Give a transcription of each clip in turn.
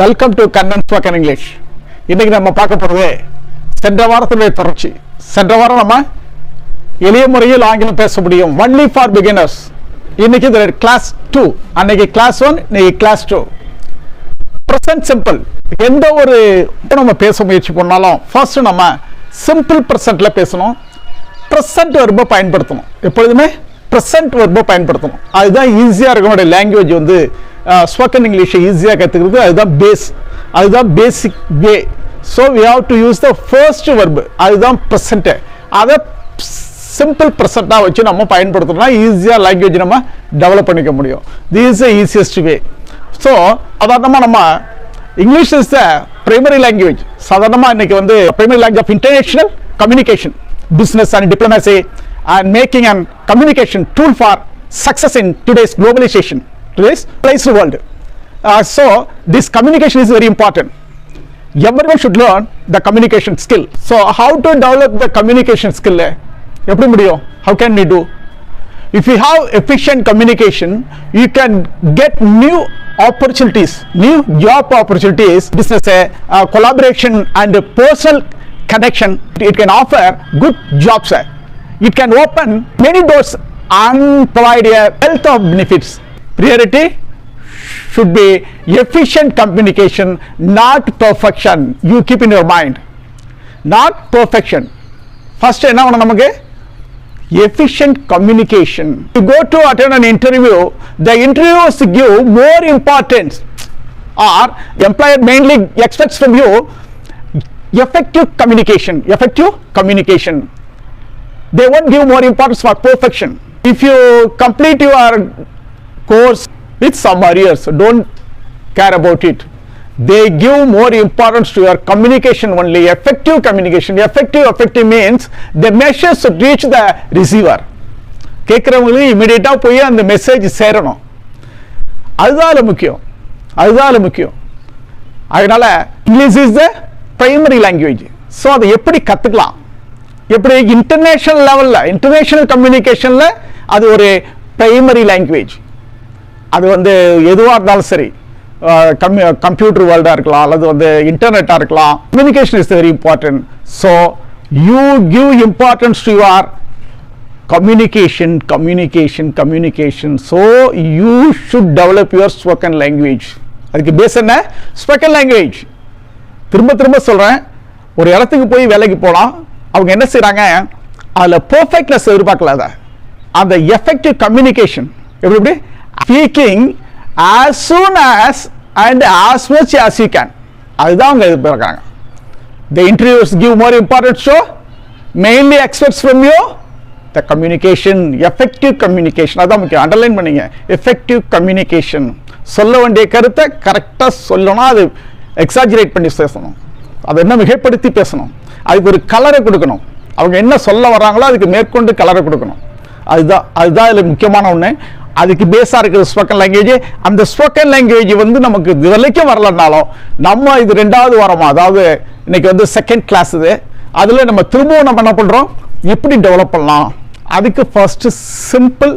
Welcome to Kannan spoken English இன்னைக்கு நம்ம பார்க்க போகிறது சென்ற வாரத்தினுடைய தொடர்ச்சி. சென்ற வாரம் நம்ம எளிய முறையில் ஆங்கிலம் பேச முடியும். ஒன்லி ஃபார் பிகினர்ஸ் இன்னைக்கு இது கிளாஸ் டூ அன்னைக்கு கிளாஸ் ஒன் இன்னைக்கு கிளாஸ் டூ ப்ரெசன்ட் சிம்பிள் எந்த ஒரு நம்ம பேச முயற்சி பண்ணாலும் ஃபர்ஸ்ட் நம்ம சிம்பிள் ப்ரெசன்ட்ல பேசணும். ப்ரெசன்ட் வெர்பை பயன்படுத்தணும். எப்பொழுதுமே ப்ரெசன்ட் வெர்பை பயன்படுத்தணும். அதுதான் ஈஸியாக இருக்கும் லாங்குவேஜ் வந்து ஸ்போக்கன் இங்கிலீஷை ஈஸியாக கற்றுக்கிறது அதுதான் பேஸ் அதுதான் basic way so we have to use the first verb அதுதான் ப்ரெசண்ட்டு அதை சிம்பிள் ப்ரெசண்ட்டாக வச்சு நம்ம பயன்படுத்தணும்னா ஈஸியாக லாங்குவேஜ் நம்ம டெவலப் பண்ணிக்க முடியும். This is the easiest way so சாதாரணமாக நம்ம English is the primary language சாதாரணமாக இன்னைக்கு வந்து primary language of international communication business and diplomacy and making and communication tool for success in today's globalization today's place world. Uh, so this communication is very important. Everyone should learn the communication skill. So how to develop the communication skill? How can we do? If you have efficient communication, you can get new opportunities, new job opportunities, business uh, collaboration and personal connection. It can offer good jobs. It can open many doors and provide a wealth of benefits priority should be efficient communication, not perfection. You keep in your mind. Not perfection. First, என்ன பண்ணணும் நமக்கு efficient communication. You go to attend an interview, the interviewers give more importance or employer mainly expects from you effective communication. Effective communication. They won't give more importance for perfection. If you complete your course with some arrears don't care about it they give more importance to your communication only effective communication effective effective means the measures should reach the receiver கேட்குறவங்களையும் இமீடியட்டாக போய் அந்த message சேரணும் அதுதான் அதுல முக்கியம் அதுதான் முக்கியம் அதனால் English is the primary language so அதை எப்படி கற்றுக்கலாம் எப்படி இன்டர்நேஷ்னல் லெவலில் இன்டர்நேஷ்னல் கம்யூனிகேஷனில் அது ஒரு பிரைமரி லாங்குவேஜ் அது வந்து எதுவாக இருந்தாலும் சரி கம் கம்ப்யூட்டர் வேர்ல்டாக இருக்கலாம் அல்லது வந்து இன்டர்நெட்டாக இருக்கலாம். Communication is very important so you give importance to your communication communication communication so you should develop your spoken language அதுக்கு பேஸ் என்ன? ஸ்போக்கன் லாங்குவேஜ் திரும்ப திரும்ப சொல்கிறேன் ஒரு இடத்துக்கு போய் வேலைக்கு போகலாம் அவங்க என்ன செய்கிறாங்க அதில் பர்ஃபெக்ட்னஸ் எதிர்பார்க்கல அதை. அந்த எஃபெக்டிவ் கம்யூனிகேஷன் எப்படி எப்படி? Speaking as soon as and as much as you can அதுதான் அவங்க எதிர்பார்க்குறாங்க. The interviews give more importance so mainly expects from you the communication effective communication அதான் முக்கியம். அண்டர்லைன் பண்ணிங்க. எஃபெக்டிவ் கம்யூனிகேஷன் சொல்ல வேண்டிய கருத்தை கரெக்டாக சொல்லணும் அது எக்ஸாஜிரேட் பண்ணி பேசணும். அதை என்ன மிகைப்படுத்தி பேசணும். அதுக்கு ஒரு கலரை கொடுக்கணும். அவங்க என்ன சொல்ல வராங்களோ அதுக்கு மேற்கொண்டு கலரை கொடுக்கணும். அதுதான் அதுதான் இதில் முக்கியமான ஒன்று அதுக்கு பேஸாக இருக்கிற ஸ்போக்கன் லாங்குவேஜ் அந்த ஸ்போக்கன் லாங்குவேஜ் வந்து நமக்கு இது வரைக்கும் வரலனாலும் நம்ம இது ரெண்டாவது வாரமாக அதாவது இன்னைக்கு வந்து செகண்ட் கிளாஸ் இது அதில் நம்ம திரும்பவும் நம்ம என்ன பண்ணுறோம் எப்படி டெவலப் பண்ணலாம்? அதுக்கு ஃபர்ஸ்ட் சிம்பிள்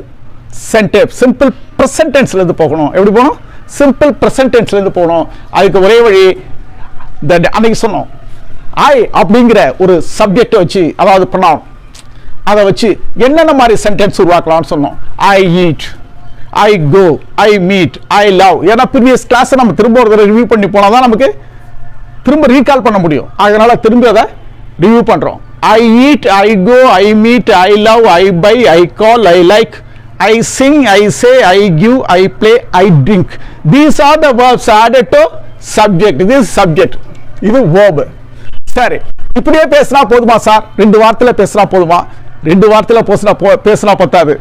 சென்டென்ஸ் சிம்பிள் ப்ரெசன்டென்ஸ்லேருந்து போகணும். எப்படி போகணும்? சிம்பிள் ப்ரெசன்டென்ஸ்லேருந்து போகணும். அதுக்கு ஒரே வழி இந்த அன்னைக்கு சொன்னோம் ஐ அப்படிங்கிற ஒரு சப்ஜெக்டை வச்சு அதாவது ப்ரொனவுன் அதை வச்சு என்னென்ன மாதிரி சென்டென்ஸ் உருவாக்கலாம்னு சொன்னோம். I eat I go I meet I love ஏன்னா ப்ரீவியஸ் கிளாஸை நம்ம திரும்ப ஒரு தடவை ரிவ்யூ பண்ணி போனால் தான் நமக்கு திரும்ப ரீகால் பண்ண முடியும். அதனால் திரும்ப அதை ரிவ்யூ பண்ணுறோம் I eat I go I meet I love I buy I call I like I sing I say I give I play I drink these are the verbs added to subject இது subject இது verb சரி. இப்படியே பேசினா போதுமா sir ரெண்டு வாரத்தில் பேசினா போதுமா? ரெண்டு வாரத்தில் பேசினா போ பேசினா பத்தாது.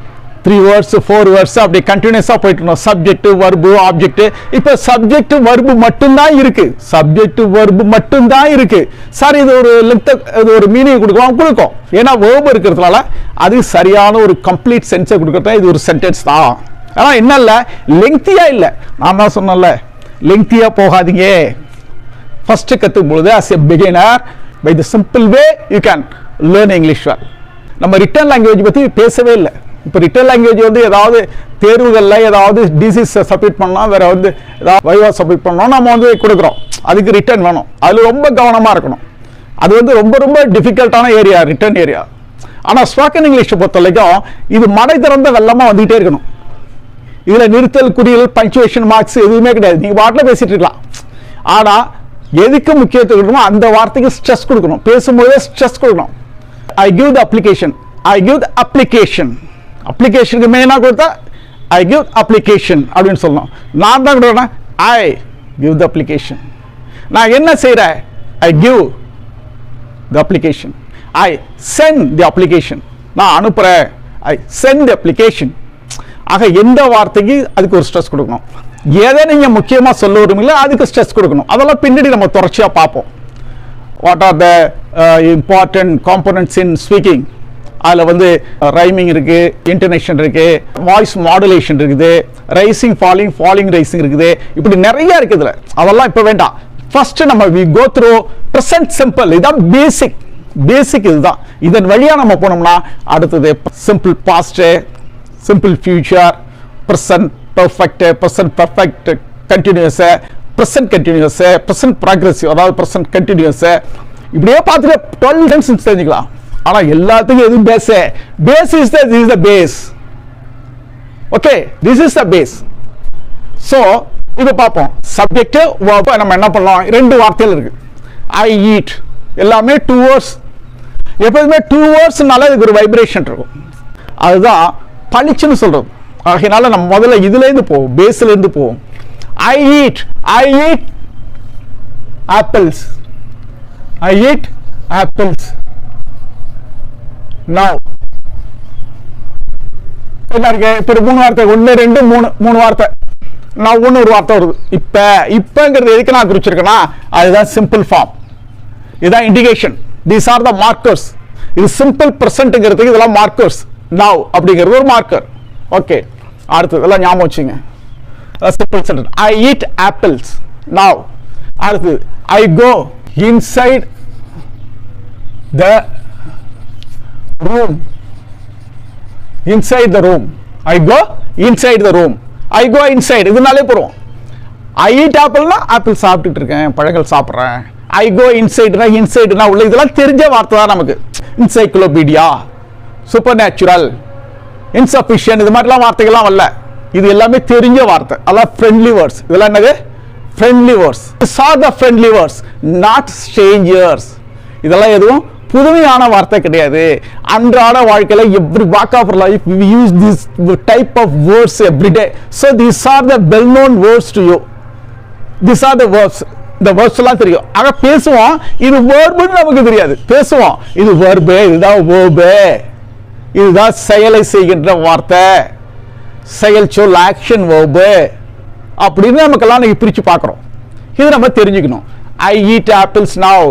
த்ரீ வேர்ட்ஸ் ஃபோர் வேர்ட்ஸ் அப்படி கண்டினியூஸாக போயிட்டு இருந்தோம் சப்ஜெக்ட் வர்பு ஆப்ஜெக்ட் இப்போ சப்ஜெக்ட் வர்பு மட்டும்தான் இருக்கு. சப்ஜெக்ட் வர்பு மட்டும்தான் இருக்கு. சார் இது ஒரு லென்த் இது ஒரு மீனிங் கொடுக்கலாம் கொடுக்கும். ஏன்னா வேர்பு இருக்கிறதுனால அது சரியான ஒரு கம்ப்ளீட் சென்ஸை கொடுக்கறதா இது ஒரு சென்டென்ஸ் தான். ஆனால் என்ன இல்லை? லெங்க்தியாக இல்லை. நான் தான் சொன்னேன்ல. லெங்க்தியாக போகாதீங்க. ஃபஸ்ட்டு கற்றுக்கும் பொழுது as a beginner by the simple way you can learn English well நம்ம ரிட்டர்ன் லாங்குவேஜ் பற்றி பேசவே இல்லை. இப்போ ரிட்டன் லாங்குவேஜ் வந்து ஏதாவது தேர்வுகளில் ஏதாவது டிசிஸ் சப்மிட் பண்ணால் வேறு வந்து ஏதாவது வைவா சப்மிட் பண்ணலாம் நம்ம வந்து கொடுக்குறோம். அதுக்கு ரிட்டர்ன் வேணும். அதில் ரொம்ப கவனமாக இருக்கணும். அது வந்து ரொம்ப ரொம்ப டிஃபிகல்ட்டான ஏரியா ரிட்டர்ன் ஏரியா ஆனால் ஸ்போக்கன் இங்கிலீஷை பொறுத்த வரைக்கும் இது மடை திறந்த வெள்ளமாக வந்துகிட்டே இருக்கணும். இதில் நிறுத்தல் குறியல் பங்க்சுவேஷன் மார்க்ஸ் எதுவுமே கிடையாது. நீங்கள் பாட்டில் பேசிகிட்டு இருக்கலாம். ஆனால் எதுக்கு முக்கியத்துவம் கொடுக்கணும் அந்த வார்த்தைக்கு ஸ்ட்ரெஸ் கொடுக்கணும். பேசும்போதே ஸ்ட்ரெஸ் கொடுக்கணும். I give the application I give the application அப்ளிகேஷனுக்கு மெயினாக கொடுத்தா ஐ கிவ் அப்ளிகேஷன் அப்படின்னு சொல்லணும். நான் தான் கொடுக்குறேன்? ஐ கிவ் த அப்ளிகேஷன் நான் என்ன செய்கிறேன் I give the application I send the application நான் அனுப்புகிறேன் ஐ சென்ட் தி அப்ளிகேஷன் ஆக எந்த வார்த்தைக்கு அதுக்கு ஒரு ஸ்ட்ரெஸ் கொடுக்கணும். எதை நீங்கள் முக்கியமாக சொல்ல விரும்பல அதுக்கு ஸ்ட்ரெஸ் கொடுக்கணும். அதெல்லாம் பின்னாடி நம்ம தொடர்ச்சியாக பார்ப்போம். What are the important components in speaking அதில் வந்து ரைமிங் இருக்கு இன்டர்நேஷன் இருக்குது வாய்ஸ் மாடுலேஷன் இருக்குது ரைசிங் ஃபாலிங் ஃபாலிங் ரைசிங் இருக்குது. இப்படி நிறைய இருக்குது இதில். அதெல்லாம் இப்போ வேண்டாம். ஃபர்ஸ்ட் நம்ம we go through present simple இதான் பேசிக் பேசிக் இதுதான். இதன் வழியா நம்ம போனோம்னா அடுத்தது simple past simple future present perfect present perfect continuous present continuous present progressive அதாவது ப்ரெசன்ட் கண்டினியூஸு இப்படியே பார்த்துட்டு டுவெல் டென்ஸ் தெரிஞ்சுக்கலாம். ஆனா எல்லாத்துக்கும் எதுவும் base base is the is the base okay this is the base so இதை பார்ப்போம். சப்ஜெக்ட் நம்ம என்ன பண்ணலாம்? ரெண்டு வார்த்தைகள் இருக்கு. ஐ ஈட் எல்லாமே டூ ஹவர்ஸ் எப்போதுமே டூ ஹவர்ஸ்னால இதுக்கு ஒரு வைப்ரேஷன் இருக்கும். அதுதான் பளிச்சுன்னு சொல்கிறது ஆகையினால நம்ம முதல்ல இதுலேருந்து போவோம். பேஸ்லேருந்து போவோம். I eat I eat apples I eat apples now என்ன இருக்கு? திரு மூணு வார்த்தை. ஒன்னு ரெண்டு மூணு மூணு வார்த்தை. நான் ஒன்று ஒரு வார்த்தை வருது. இப்ப இப்பங்கிறது எதுக்கு நான் குறிச்சிருக்கேன்னா அதுதான் சிம்பிள் ஃபார்ம் இதுதான் indication these are the markers இது சிம்பிள் ப்ரெசன்ட்ங்கிறதுக்கு இதெல்லாம் மார்க்கர்ஸ் நவ் அப்படிங்கிறது ஒரு மார்க்கர் ஓகே அடுத்தது இதெல்லாம் ஞாபகம் வச்சுங்க. Simple sentence I eat apples now அடுத்தது I go inside the room. Inside the room. I go inside the room. I go inside இதனாலே போகிறோம் ஐ ஈட் ஆப்பிள்னா ஆப்பிள் சாப்பிட்டுட்டு இருக்கேன். பழங்கள் சாப்பிட்றேன். ஐ கோ இன்சைட்னா இன்சைட்னா உள்ள இதெல்லாம் தெரிஞ்ச வார்த்தை தான் நமக்கு. இன்சைக்ளோபீடியா சூப்பர் நேச்சுரல் இன்சஃபிஷியன் இது மாதிரிலாம் வார்த்தைகள்லாம் வரல. இது எல்லாமே தெரிஞ்ச வார்த்தை. அதெல்லாம் ஃப்ரெண்ட்லி வேர்ட்ஸ் இதெல்லாம் என்னது? Friendly words so the friendly words not strangers இதெல்லாம் எதுவும் புதுமையான வார்த்தை கிடையாது. அன்றாட வாழ்க்கையில் every walk of life we use this type of words every day so this are the well known words to you this are the words இந்த வேர்ட்ஸ்லாம் தெரியும். ஆக பேசுவோம். இது வேர்புன்னு நமக்கு தெரியாது. பேசுவோம். இது வேர்பு இதுதான் வேர்பு இதுதான் செயலை செய்கின்ற வார்த்தை. செயல் சொல் ஆக்ஷன் வேர்பு அப்படின்னு நமக்கெல்லாம் நீங்கள் பிரித்து பார்க்குறோம். இது நம்ம தெரிஞ்சுக்கணும். I eat apples now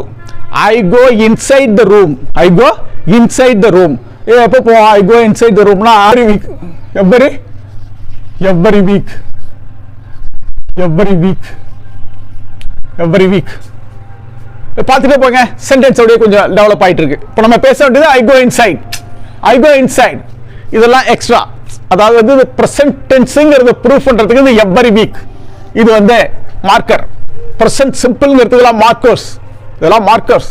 I go inside the room I go inside the room ஏ எப்போ போவோம் ஐ கோ இன்சைட் த ரூம்னா ஆறு week every every week every week every week பார்த்துட்டே போங்க. சென்டென்ஸ் அப்படியே கொஞ்சம் டெவலப் ஆகிட்டு இருக்கு இப்போ நம்ம பேச வேண்டியது I go inside I go inside இதெல்லாம் எக்ஸ்ட்ரா அதாவது வந்து ப்ரெசன்ட் டென்ஸுங்கிறத ப்ரூஃப் பண்ணுறதுக்கு இந்த எவ்வரி வீக் இது வந்து மார்க்கர் ப்ரெசன்ட் சிம்பிள்ங்கிறதுக்கெல்லாம் மார்க்கர்ஸ் இதெல்லாம் மார்க்கர்ஸ்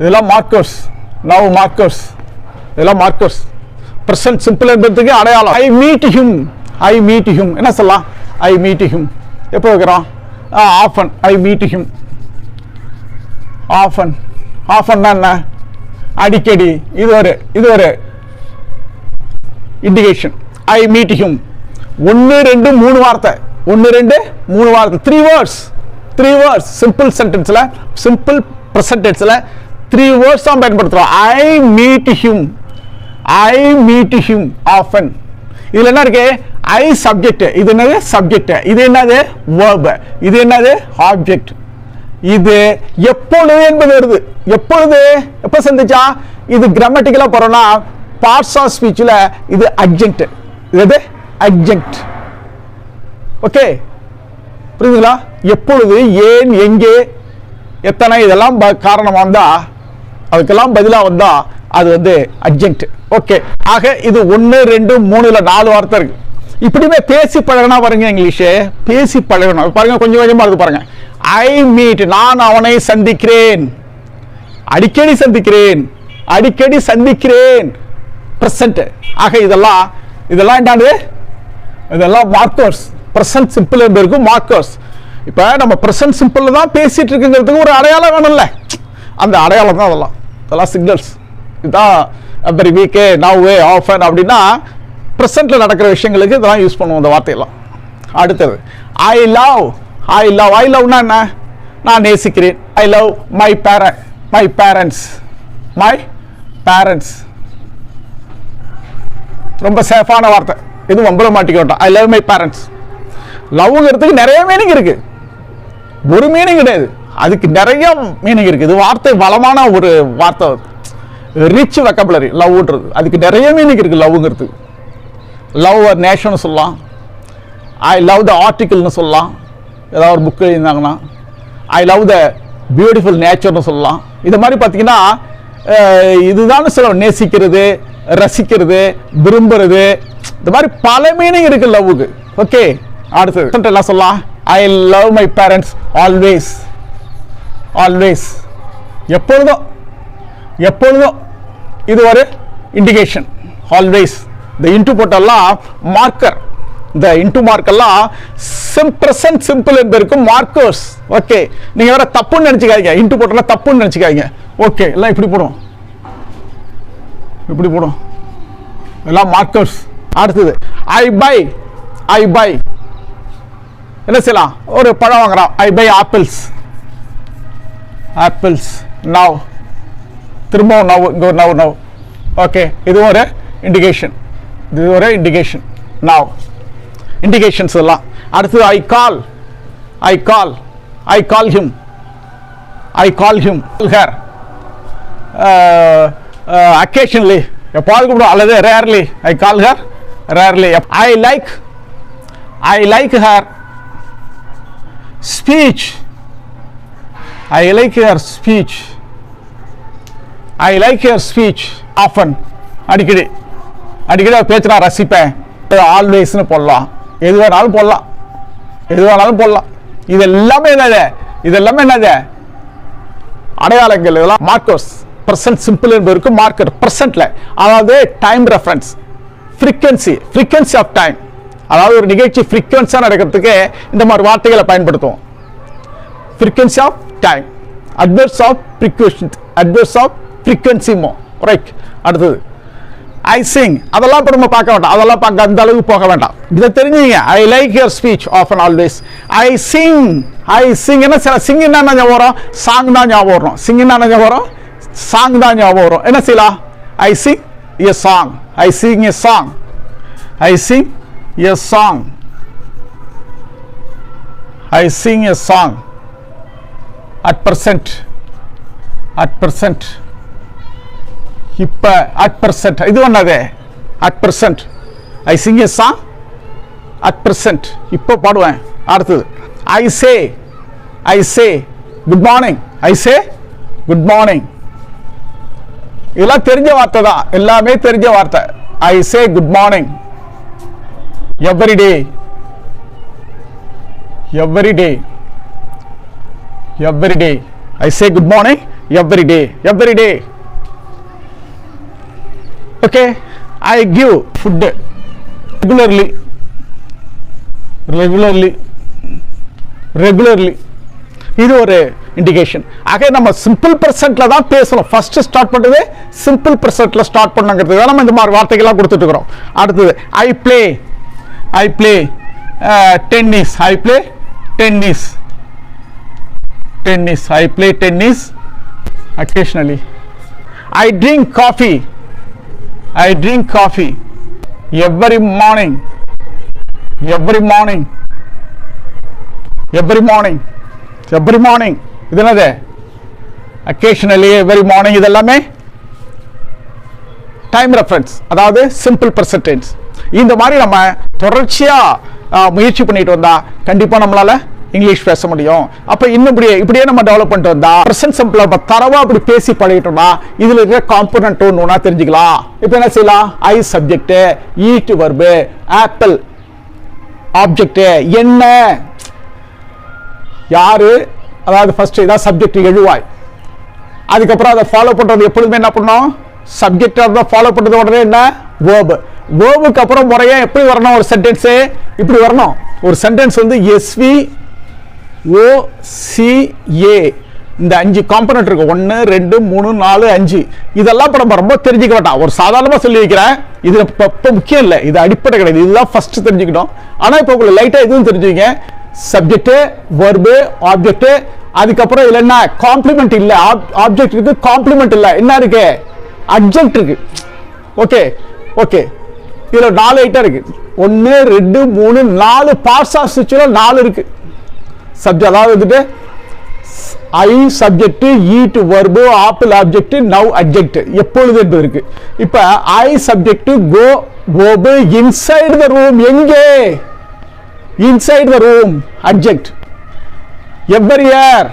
இதெல்லாம் மார்க்கர்ஸ் நவ் மார்க்கர்ஸ் இதெல்லாம் மார்க்கர்ஸ் ப்ரெசன்ட் சிம்பிள் என்பதுக்கு அடையாளம். I meet him I meet him என்ன சொல்லலாம்? ஐ மீட் ஹிம் எப்போ வைக்கிறோம்? Often I meet him often ஆஃபன்னா என்ன? அடிக்கடி. இது ஒரு இது ஒரு இண்டிகேஷன் ஐ மீட் ஹிம் ஒன்று ரெண்டு மூணு வார்த்தை. ஒன்று ரெண்டு மூணு வார்த்தை. Three words three words simple சென்டென்ஸில் simple ப்ரெசன்டென்ஸில் த்ரீ வேர்ட்ஸ் தான் பயன்படுத்துகிறோம் I meet him I meet him often இதில் என்ன இருக்கு? ஐ சப்ஜெக்ட் இது என்னது? சப்ஜெக்ட் இது என்னது? வேர்ப் இது என்னது? ஆப்ஜெக்ட் இது எப்பொழுது என்பது வருது. எப்பொழுது? எப்போ சந்திச்சா? இது கிராமட்டிக்கலாக போகிறோன்னா பார்ட்ஸ் ஆஃப் ஸ்பீச்சில் இது அட்ஜெக்ட் இது அட்ஜெக்ட் ஓகே புரியுதுங்களா எப்பொழுது ஏன் எங்கே எத்தனை இதெல்லாம் ப- இருந்தால் அதுக்கெல்லாம் பதிலாக வந்தால் அது வந்து அர்ஜென்ட். ஓகே. ஆக இது ஒன்று ரெண்டு மூணுல நாலு வார்த்தை இருக்கு. இப்படிமே பேசி பழகினா பாருங்க இங்கிலீஷு. பேசி பழகணும். பாருங்க கொஞ்சம் கொஞ்சமாக இருக்கு பாருங்க. ஐ மீட் நான் அவனை சந்திக்கிறேன். அடிக்கடி சந்திக்கிறேன். அடிக்கடி சந்திக்கிறேன். ப்ரெசன்ட் ஆக இதெல்லாம் இதெல்லாம் என்னது? இதெல்லாம் மார்க்கர்ஸ் ப்ரெசன்ட் சிம்பிள் இருக்கும் மார்க்கர்ஸ் இப்போ நம்ம ப்ரெசன்ட் சிம்பிள் தான் பேசிகிட்டு இருக்குங்கிறதுக்கு ஒரு அடையாளம் வேணும்ல. அந்த அடையாளம் தான் அதெல்லாம். இதெல்லாம் சிக்னல்ஸ் இதுதான் வெரி வீக்கே நவ்வே அண்ட் அப்படின்னா ப்ரெசென்ட்டில் நடக்கிற விஷயங்களுக்கு இதெல்லாம் யூஸ் பண்ணுவோம் அந்த வார்த்தையெல்லாம். அடுத்தது ஐ லவ் ஐ லவ் ஐ லவ்னா என்ன? நான் நேசிக்கிறேன். I love my pare my parents my parents ரொம்ப சேஃபான வார்த்தை. எதுவும் வம்பல மாட்டிக்க ஐ லவ் மை பேரண்ட்ஸ் லவ்ங்கிறதுக்கு நிறைய மீனிங் இருக்குது ஒரு மீனிங் கிடையாது. அதுக்கு நிறைய மீனிங் இருக்குது வார்த்தை வளமான ஒரு வார்த்தை. ரிச் வெக்கபுலரி லவ்ன்றது அதுக்கு நிறைய மீனிங் இருக்குது லவ்ங்கிறது லவ் அ நேஷன் சொல்லலாம். ஐ லவ் த ஆர்டிக்கிள்னு சொல்லலாம். ஏதாவது ஒரு புக் எழுதியிருந்தாங்கன்னா. ஐ லவ் த பியூட்டிஃபுல் நேச்சர்னு சொல்லலாம். இது மாதிரி பார்த்தீங்கன்னா இதுதான் சில நேசிக்கிறது ரசிக்கிறது விரும்புறது. இந்த மாதிரி பல மீனிங் இருக்குது லவ்வுக்கு ஓகே அடுத்தது. எல்லாம் சொல்லலாம்? I love my parents always always எப்பொழுதும் எப்பொழுதும் இது ஒரு இண்டிகேஷன் ஆல்வேஸ் இந்த இன்ட்டு போட்டெல்லாம் மார்க்கர் இந்த இன்ட்டு மார்க்கெல்லாம் சிம் சிம்பிள் சிம்பிள் இருக்கும் மார்க்கர்ஸ் ஓகே நீங்கள் வேற தப்புன்னு நினச்சிக்காதீங்க. இன்ட்டு போட்டெல்லாம் தப்புன்னு நினச்சிக்காதீங்க. ஓகே எல்லாம் இப்படி போடும். இப்படி போடும். எல்லாம் மார்க்கர்ஸ் அடுத்தது ஐ பை ஐ பை என்ன செய்யலாம்? ஒரு பழம் வாங்குறான் I buy apples apples now திரும்பவும் நவ் இங்கே ஒரு நவ் நவ் ஓகே இது ஒரு இண்டிகேஷன் இது ஒரு இண்டிகேஷன் நவ் இண்டிகேஷன்ஸ் எல்லாம். அடுத்தது I call I call I call him I call him her occasionally எப்பாவது கூப்பிடும். அல்லது rarely I call her rarely I like I like her speech I like her speech I like your speech often அடிக்கடி. அடிக்கடி அவர் பேச்சு நான் ரசிப்பேன். ஆல்வேஸ்னு போடலாம். எது வேணாலும் போடலாம். எது வேணாலும் போடலாம். இது எல்லாமே என்னது? இது எல்லாமே என்னது? அடையாளங்கள் இதெல்லாம் மார்க்கர்ஸ் ப்ரெசன்ட் சிம்பிள் என்பதற்கு மார்க்கர் ப்ரெசன்ட்ல அதாவது time reference frequency frequency of time அதாவது ஒரு நிகழ்ச்சி ஃப்ரீக்வன்ஸாக நடக்கிறதுக்கு இந்த மாதிரி வார்த்தைகளை பயன்படுத்துவோம். Frequency of time adverbs of frequency. Adverbs of ஃப்ரீக்வன்சிமோ மோ ரைட் அடுத்தது. ஐ சிங் அதெல்லாம் இப்போ நம்ம பார்க்க வேண்டாம். அதெல்லாம் பார்க்க அந்த அளவுக்கு போக வேண்டாம். இதை தெரிஞ்சுங்க. I like your speech of and always I sing I sing என்ன சில சிங் என்ன ஞாபகம் வரும்? சாங் தான் ஞாபகம் வரும். சிங் என்ன ஞாபகம் வரும்? சாங் தான் ஞாபகம் வரும். என்ன செய்யலாம்? I sing a song I sing a song I sing a song. I sing a song. At present. At present. இப்போ அட் பர்சன்ட் இது ஒன்றாது at present I sing a song at present இப்போ பாடுவேன் அடுத்தது I say I say good morning I say good morning இதெல்லாம் தெரிஞ்ச வார்த்தை தான் எல்லாமே தெரிஞ்ச வார்த்தை I say good morning every day. Every day. Every day. I say good morning. Every day. Every day. Okay. I give food regularly. Regularly. Regularly. இது ஒரு indication ஆக நம்ம சிம்பிள் பர்சன்ட்ல தான் பேசணும். ஃபர்ஸ்ட் ஸ்டார்ட் பண்ணுறது சிம்பிள் பர்சன்ட்ல ஸ்டார்ட் பண்ணுங்கிறது தான் நம்ம இந்த மாதிரி வார்த்தைகள்லாம் கொடுத்துட்டு இருக்கிறோம். அடுத்தது I play I play tennis I play tennis tennis. I play tennis occasionally. I drink coffee. I drink coffee every morning. Every morning. Every morning. Every morning. இது என்னது அக்கேஷனலி எவ்ரி மார்னிங் இது எல்லாமே டைம் ரெஃபரன்ஸ் அதாவது simple percentage இந்த மாதிரி நம்ம தொடர்ச்சியாக முயற்சி பண்ணிட்டு வந்தால் கண்டிப்பாக நம்மளால் இங்கிலீஷ் பேச முடியும். அப்போ இன்னும் இப்படியே இப்படியே நம்ம டெவலப் பண்ணிட்டு வந்தா பிரசன்ட் சிம்பிள் நம்ம தரவாக அப்படி பேசி பழகிட்டோம்னா இதில் இருக்கிற காம்பனண்ட் ஒன்று ஒன்றா தெரிஞ்சுக்கலாம். இப்போ என்ன செய்யலாம்? I subject eat verb apple object என்ன? யாரு? அதாவது ஃபர்ஸ்ட் இதான் சப்ஜெக்ட் எழுவாய். அதுக்கப்புறம் அதை ஃபாலோ பண்ணுறது எப்பொழுதுமே என்ன பண்ணோம்? சப்ஜெக்ட் தான் ஃபாலோ பண்ணுறது உடனே என்ன? வேர்பு வேர்புக்கு அப்புறம் முறையாக எப்படி வரணும் ஒரு சென்டென்ஸு இப்படி வரணும். ஒரு சென்டென்ஸ் வந்து எஸ்வி ஓசிஏ இந்த அஞ்சு காம்பனண்ட் இருக்கு. ஒன்று ரெண்டு மூணு நாலு அஞ்சு. இதெல்லாம் இப்போ நம்ம ரொம்ப தெரிஞ்சுக்க வேண்டாம். ஒரு சாதாரணமாக சொல்லி வைக்கிறேன். இது இப்போ இப்போ முக்கியம் இல்லை. இது அடிப்படை கிடையாது. இதுதான் ஃபஸ்ட்டு தெரிஞ்சுக்கிட்டோம். ஆனால் இப்போ உங்களுக்கு லைட்டாக எதுவும் தெரிஞ்சுங்க சப்ஜெக்ட்டு வர்பு ஆப்ஜெக்ட்டு அதுக்கப்புறம் இதில் என்ன? காம்ப்ளிமெண்ட் ஆப் ஆப்ஜெக்ட் இருக்கு காம்ப்ளிமெண்ட் இல்லை. என்ன இருக்கு? அட்ஜெக்ட் இருக்கு. ஓகே ஓகே இதில் நாலு ஐட்டம் இருக்கு. ஒன்று ரெண்டு மூணு நாலு பார்ட்ஸ் ஆஃப் ஸ்டிச்சுல நாலு இருக்கு. சப்ஜெக்ட் அதாவது வந்துட்டு I subject eat verb apple object now object எப்பொழுது என்பது இருக்கு. இப்போ I subject go go inside the room எங்கே? Inside the room object every year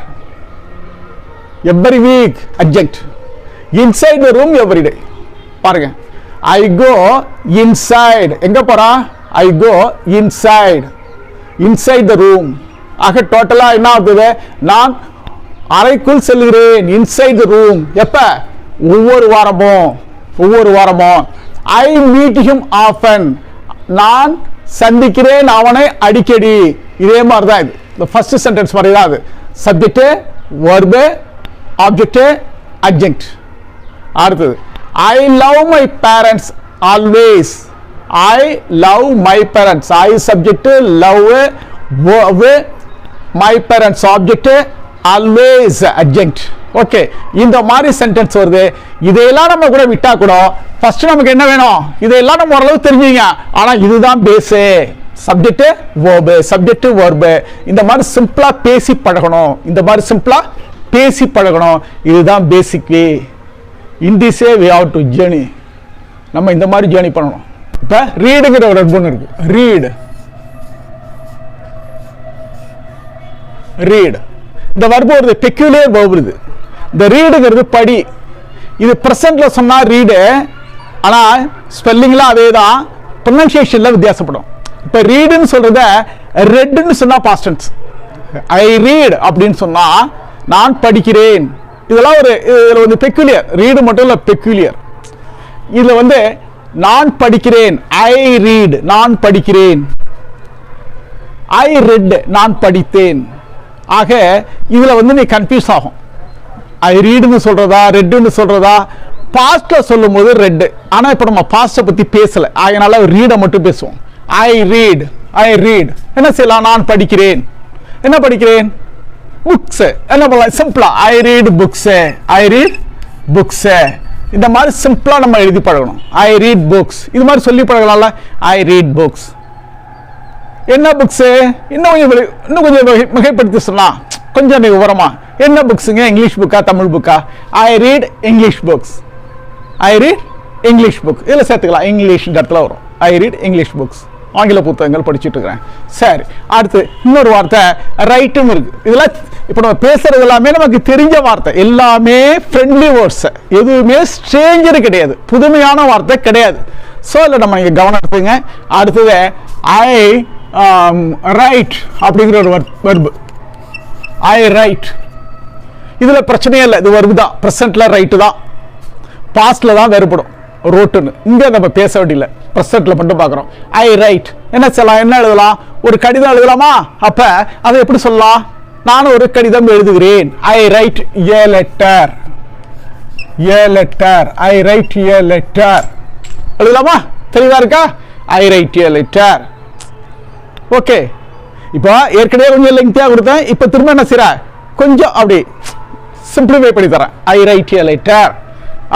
every week object inside the room every day. பாருங்க. I go inside. எங்க போறா? I go inside. Inside the room. ஆக டோட்டலா என்ன ஆகுது? நான் அறைக்குள் செல்கிறேன். இன்சைட் த ரூம் எப்ப? ஒவ்வொரு வாரமும். ஒவ்வொரு வாரமும். ஐ மீட் ஹிம் ஆஃபன் நான் சந்திக்கிறேன் அவனை அடிக்கடி. இதே மாதிரி தான் இது இந்த ஃபர்ஸ்ட் சென்டென்ஸ் மாதிரி தான் அது சப்ஜெக்ட் வர்பு ஆப்ஜெக்ட் அட்ஜெக்ட் அடுத்தது I love my parents always I love my parents I subject love my parents object always adjunct okay இந்த மாதிரி சென்டென்ஸ் வருது. இதையெல்லாம் நம்ம கூட விட்டா கூட ஃபர்ஸ்ட் நமக்கு என்ன வேணும்? இதையெல்லாம் நம்ம ஓரளவு தெரிஞ்சுங்க. ஆனா இதுதான் base subject verb subject verb இந்த மாதிரி சிம்பிளா பேசி பழகணும். இந்த மாதிரி சிம்பிளா பேசி பழகணும். இதுதான் basic way. In this way how to journey நம்ம இந்த மாதிரி ஜேர்னி பண்ணணும். இப்போ ரீடுங்கிற ஒரு ஒன்று இருக்கு. ரீடு ரீட் இந்த வர்பு ஒரு பெக்யூலியர் வர்பு இது இந்த ரீடுங்கிறது படி. இது ப்ரெசண்டில் சொன்னால் ரீடு ஆனால் ஸ்பெல்லிங்லாம் அதே தான் ப்ரொனன்சியேஷனில் வித்தியாசப்படும். இப்போ ரீடுன்னு சொல்கிறத ரெட்டுன்னு சொன்னால் பாஸ்டன்ஸ் ஐ ரீட் அப்படின்னு சொன்னால் நான் படிக்கிறேன். இதெல்லாம் ஒரு இதில் வந்து பெக்குலியர் ரீடு மட்டும் இல்லை பெக்குலியர் இதில் வந்து நான் படிக்கிறேன் ஐ ரீட் நான் படிக்கிறேன். ஐ ரெட் நான் படித்தேன். ஆக இதில் வந்து நீ கன்ஃபியூஸ் ஆகும். ஐ ரீடுன்னு சொல்றதா ரெட்டுன்னு சொல்றதா? பாஸ்ட்டில் சொல்லும் போது ரெட்டு ஆனால் இப்போ நம்ம பாஸ்ட்டை பற்றி பேசலை. அதனால் ரீடை மட்டும் பேசுவோம். ஐ ரீட் ஐ ரீட் என்ன செய்யலாம்? நான் படிக்கிறேன். என்ன படிக்கிறேன்? புக்ஸு என்ன பண்ணலாம் சிம்பிளாக I read books I read books இந்த மாதிரி சிம்பிளாக நம்ம எழுதி பழகணும். ஐ ரீட் புக்ஸ் இது மாதிரி சொல்லி பழகலாம்ல? ஐ ரீட் புக்ஸ் என்ன புக்ஸு இன்னும் கொஞ்சம் இன்னும் கொஞ்சம் மிகைப்படுத்தி சொல்லலாம் கொஞ்சம் விவரமா. என்ன புக்ஸுங்க இங்கிலீஷ் புக்கா தமிழ் புக்கா I read English books I read English book இதில் சேர்த்துக்கலாம். இங்கிலீஷ் இடத்துல வரும். ஐ ரீட் இங்கிலீஷ் புக்ஸ் ஆங்கில புத்தகங்கள் படிச்சுட்டு இருக்கிறேன் சரி அடுத்து இன்னொரு வார்த்தை ரைட்டும் இருக்கு. இதெல்லாம் இப்போ நம்ம பேசுறது எல்லாமே நமக்கு தெரிஞ்ச வார்த்தை. எல்லாமே ஃப்ரெண்ட்லி வேர்ட்ஸ் எதுவுமே ஸ்ட்ரேஞ்சர் கிடையாது. புதுமையான வார்த்தை கிடையாது. ஸோ இல்லை நம்ம இங்கே கவனம் எடுத்துங்க அடுத்தது ஐ ரைட் um, அப்படிங்கிற ஒரு வெர்பு ஐ ரைட் இதில் பிரச்சனையே இல்லை. இது வருது தான். ப்ரெசண்ட்டில் ரைட்டு தான். பாஸ்டில் தான் வேறுபடும். ரோட்டுன்னு. இங்கே நம்ம பேச வேண்டியில்ல. ப்ரெசண்ட்டில் மட்டும் பார்க்குறோம். ஐ ரைட் என்ன செய்யலாம்? என்ன எழுதலாம்? ஒரு கடிதம் எழுதலாமா? அப்போ அதை எப்படி சொல்லலாம்? நான் ஒரு கடிதம் எழுதுகிறேன். I write a letter a letter I write a letter எழுதலாமா? தெளிவாக இருக்கா? I write a letter okay இப்போ ஏற்கனவே கொஞ்சம் லெங்க்தியாக கொடுத்தேன். இப்போ திரும்ப என்ன செய்கிறேன் கொஞ்சம் அப்படி சிம்பிளிஃபை பண்ணி தரேன். ஐ ரைட் ஏ லெட்டர்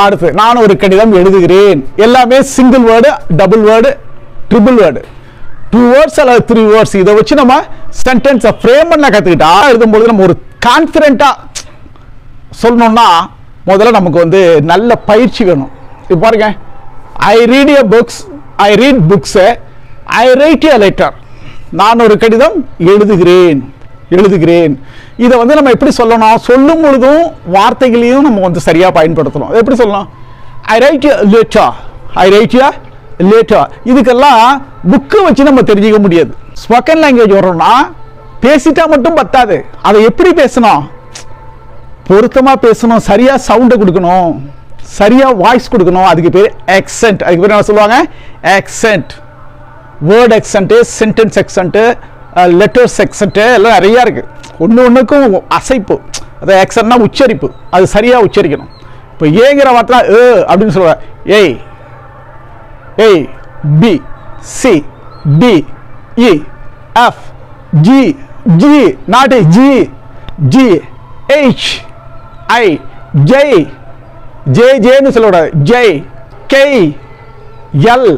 அடுத்து நான் ஒரு கடிதம் எழுதுகிறேன். எல்லாமே single word double word triple word two words அல்லது த்ரீ வேர்ட்ஸ் இதை வச்சு நம்ம சென்டென்ஸை ஃப்ரேம் பண்ண கற்றுக்கிட்டா எழுதும்போது நம்ம ஒரு கான்ஃபிடென்ட்டாக சொல்லணும்னா முதல்ல நமக்கு வந்து நல்ல பயிற்சி வேணும். இப்போ பாருங்க. I read a books I read books I write a letter நான் ஒரு கடிதம் எழுதுகிறேன். எழுதுகிறேன். இதை வந்து நம்ம எப்படி சொல்லணும்? சொல்லும் பொழுதும் வார்த்தைகளையும் நம்ம வந்து சரியாக பயன்படுத்தணும். அதை எப்படி சொல்லலாம்? ஐ ரைட் லேட்டா ஐ ரைட் லேட்டா இதுக்கெல்லாம் புக்கு வச்சு நம்ம தெரிஞ்சுக்க முடியாது. ஸ்போக்கன் லாங்குவேஜ் வரோம்னா பேசிட்டா மட்டும் பத்தாது. அதை எப்படி பேசணும்? பொருத்தமாக பேசணும். சரியாக சவுண்டை கொடுக்கணும். சரியாக வாய்ஸ் கொடுக்கணும். அதுக்கு பேர் எக்ஸென்ட் அதுக்கு பேர் என்ன சொல்லுவாங்க? Accent word accent sentence accent letters accent எல்லாம் நிறையா இருக்குது ஒன்று ஒன்றுக்கும் அசைப்பு. அது எக்ஸட்னா உச்சரிப்பு. அது சரியாக உச்சரிக்கணும். இப்போ ஏங்கிற வார்த்தை ஏ அப்படின்னு சொல்லுவேன் A. A. B C D E F G G not G G H I J J ஜேன்னு சொல்லக்கூடாது J K L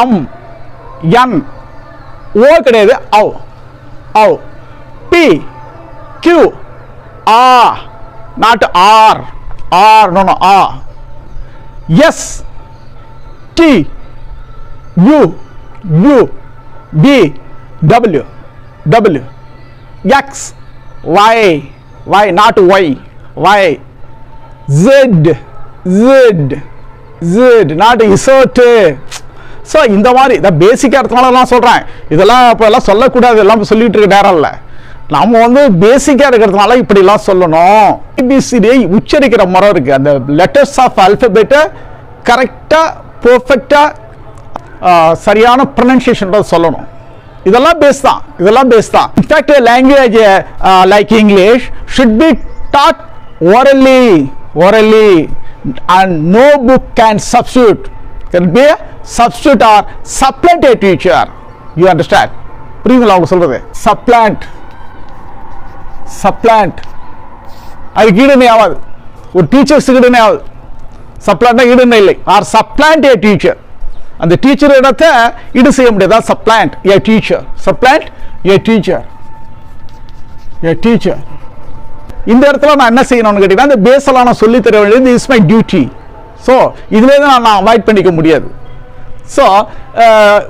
M N O கிடையாது. அவ் அவ் P Q ah. Not R R no ah S T U U V W W X Y Y not Y Y Z Z Z not இசோட்டு so இந்த மாதிரி இந்த பேசிக்காக இருக்கனால நான் சொல்கிறேன் இதெல்லாம் இப்போ எல்லாம் சொல்லக்கூடாது. எல்லாம் சொல்லிட்டு இருக்க நேரம் இல்லை. நம்ம வந்து பேசிக்காக இருக்கிறதுனால இப்படிலாம் சொல்லணும். ஏபிசிடியை உச்சரிக்கிற முறை இருக்குது அந்த லெட்டர்ஸ் ஆஃப் அல்ஃபபெட்டை கரெக்டாக பர்ஃபெக்டாக சரியான ப்ரொனன்சியேஷனோட சொல்லணும். இதெல்லாம் பேஸ் தான். இதெல்லாம் பேஸ் தான். In fact language like English should be taught orally orally and no book can substitute can be a substitute or supplant a teacher. You understand? புரியுங்களா அவங்க சொல்றது? Supplant. Supplant. அதுக்கு ஈடுணை ஆகாது ஒரு டீச்சர்ஸ் ஈடுணை ஆகுது சப்ளாண்ட்னா ஈடுணை இல்லை. ஆர் சப்ளான்ட் ஏ டீச்சர் அந்த டீச்சர் இடத்தை ஈடு செய்ய முடியாது. Supplant a teacher supplant a teacher a teacher இந்த இடத்துல நான் என்ன செய்யணும்னு கேட்டீங்கன்னா இந்த பேசலான நான் சொல்லி தர வேண்டியது இஸ் மை டியூட்டி ஸோ இதுலேருந்து தான் நான் அவாய்ட் பண்ணிக்க முடியாது. ஸோ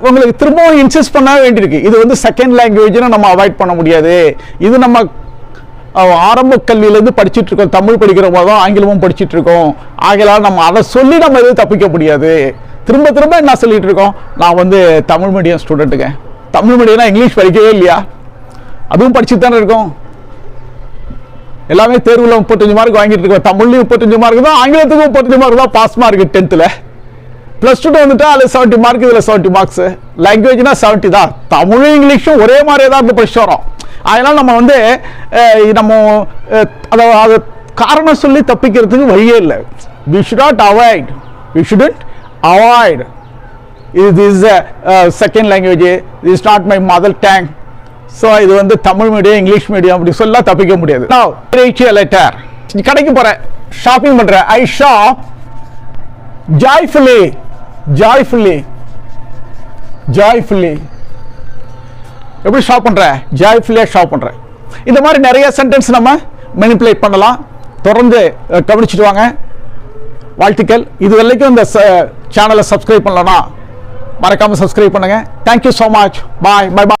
உங்களுக்கு திரும்பவும் இன்சிஸ்ட் பண்ண வேண்டியிருக்கு. இது வந்து செகண்ட் லாங்குவேஜ்னு நம்ம அவாய்ட் பண்ண முடியாது. இது நம்ம ஆரம்ப கல்வியிலேருந்து படிச்சுட்டு இருக்கோம். தமிழ் படிக்கிற போதும் ஆங்கிலமும் படிச்சுட்டு இருக்கோம். ஆகையால் நம்ம அதை சொல்லி நம்ம எதுவும் தப்பிக்க முடியாது. திரும்ப திரும்ப என்ன சொல்லிட்டு இருக்கோம்? நான் வந்து தமிழ் மீடியம் ஸ்டூடெண்ட்டுங்க தமிழ் மீடியம்னா இங்கிலீஷ் படிக்கவே இல்லையா? அதுவும் படிச்சுட்டு தானே இருக்கோம். எல்லாமே தேர்வில் முப்பத்தஞ்சு மார்க் வாங்கிட்டு இருக்கோம் தமிழ்லையும் முப்பத்தஞ்சு மார்க் தான் ஆங்கிலத்துக்கும் முப்பத்தஞ்சு மார்க் தான் பாஸ் மார்க் டென்த்தில் ப்ளஸ் டூ வந்துட்டா அதில் செவன்ட்டி மார்க் இதில் செவன்ட்டி மார்க்ஸ் லாங்குவேஜ்னா செவன்ட்டி தான். தமிழும் இங்கிலீஷும் ஒரே மாதிரியே தான் இப்போ படிச்சுட்டு வரோம். அதனால் நம்ம வந்து நம்ம அதை அது காரணம் சொல்லி தப்பிக்கிறதுக்கு வழியே இல்லை. We should not avoid we shouldn't avoid இது is second language is not my mother tongue so இது வந்து தமிழ் மீடியம் இங்கிலீஷ் மீடியம் அப்படி சொல்ல தப்பிக்க முடியாது. லெட்டர் கடைக்கு போகிறேன் ஷாப்பிங் பண்ணுறேன் I shop joyfully joyfully joyfully எப்படி ஷாப் பண்ற? ஜாய்ஃபுல்லியாக ஷாப் பண்றேன் இந்த மாதிரி நிறைய சென்டென்ஸ் நம்ம மெனிப்புலேட் பண்ணலாம். தொடர்ந்து கவனிச்சுட்டு வாங்க. வாழ்த்துக்கள். இது வரைக்கும் இந்த சேனலை சப்ஸ்கிரைப் பண்ணலன்னா மறக்காம சப்ஸ்கிரைப் பண்ணுங்க. Thank you so much bye bye bye